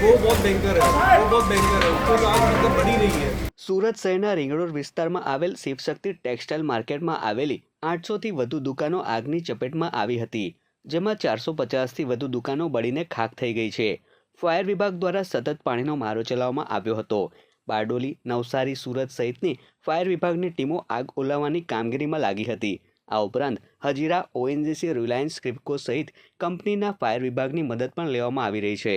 वो बहुत भयंकर है वो बहुत भयंकर है उसको आग मतलब बढ़ी रही है સુરત શહેરના રીંગરોડ વિસ્તારમાં આવેલ શિવશક્તિ ટેક્સટાઇલ માર્કેટમાં આવેલી આઠસોથી વધુ દુકાનો આગની ચપેટમાં આવી હતી જેમાં ચારસો પચાસથી વધુ દુકાનો બળીને ખાખ થઈ ગઈ છે ફાયર વિભાગ દ્વારા સતત પાણીનો મારો ચલાવવામાં આવ્યો હતો બારડોલી નવસારી સુરત સહિતની ફાયર વિભાગની ટીમો આગ ઓલાવવાની કામગીરીમાં લાગી હતી આ ઉપરાંત હજીરા ઓએનજીસી રિલાયન્સ ક્રિપ્કો સહિત કંપનીના ફાયર વિભાગની મદદ પણ લેવામાં આવી રહી છે.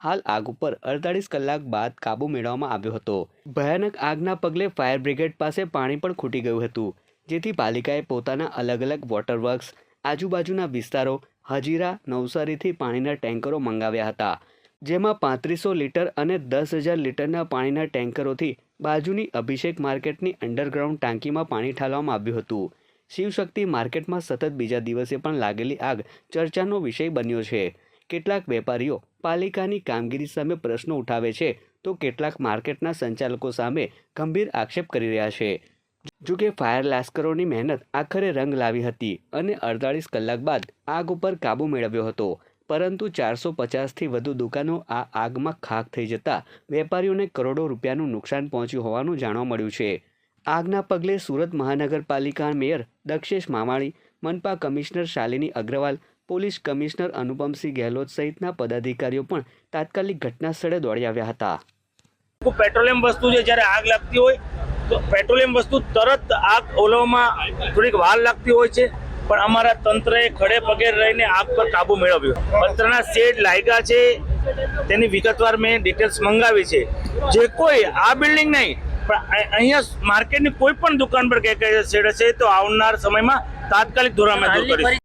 હાલ આગ ઉપર અડતાલીસ કલાક બાદ કાબુ મેળવવામાં આવ્યો હતો. ભયાનક આગના પગલે ફાયર બ્રિગેડ પાસે પાણી પણ ખૂટી ગયું હતું, જેથી પાલિકાએ પોતાના અલગ અલગ વોટર વર્ક્સ આજુબાજુના વિસ્તારો, હજીરા, નવસારીથી પાણીના ટેન્કરો મંગાવ્યા હતા, જેમાં પાંત્રીસો લીટર અને દસ હજાર લીટરના પાણીના ટેન્કરોથી બાજુની અભિષેક માર્કેટની અંડરગ્રાઉન્ડ ટાંકીમાં પાણી ઠાલવામાં આવ્યું હતું. શિવશક્તિ માર્કેટમાં સતત બીજા દિવસે પણ લાગેલી આગ ચર્ચાનો વિષય બન્યો છે. કેટલાક વેપારીઓ પાલિકાની કામગીરી સામે પ્રશ્નો ઉઠાવે છે, તો કેટલાક માર્કેટના સંચાલકો સામે ગંભીર આક્ષેપ કરી રહ્યા છે. જો કે ફાયર લાસ્કરોની મહેનત આખરે રંગ લાવી હતી અને અડતાળીસ કલાક બાદ આગ ઉપર કાબૂ મેળવ્યો હતો. પરંતુ ચારસો પચાસથી વધુ દુકાનો આ આગમાં ખાખ થઈ જતા વેપારીઓને કરોડો રૂપિયાનું નુકસાન પહોંચ્યું હોવાનું જાણવા મળ્યું છે. આગના પગલે સુરત મહાનગરપાલિકા mayor Dakshesh મામાણી મનપા commissioner Shalini Agrawal, police commissioner Anupamsinh Gehlot સહિતના પદાધિકારીઓ પણ તાત્કાલિક ઘટના સ્થળે દોડી આવ્યા હતા. પેટ્રોલિયમ વસ્તુ છે જ્યારે આગ લાગતી હોય, તો પેટ્રોલિયમ વસ્તુ તરત આગ ઓલવવામાં થોડીક વાર લાગતી હોય છે. પણ અમારા તંત્રએ ખડે પગે રહીને આગ પર કાબુ મેળવ્યો. પત્રના શેડ લાગ્યા છે. તેની વિગતવાર મેં ડિટેલ્સ મંગાવી છે. જે કોઈ આ બિલ્ડિંગ નહીં પણ અહીંયા માર્કેટની કોઈ પણ દુકાન પર કે છેડે છે તો આવનાર સમયમાં તાત્કાલિક ધોરણે દૂર કરીશું.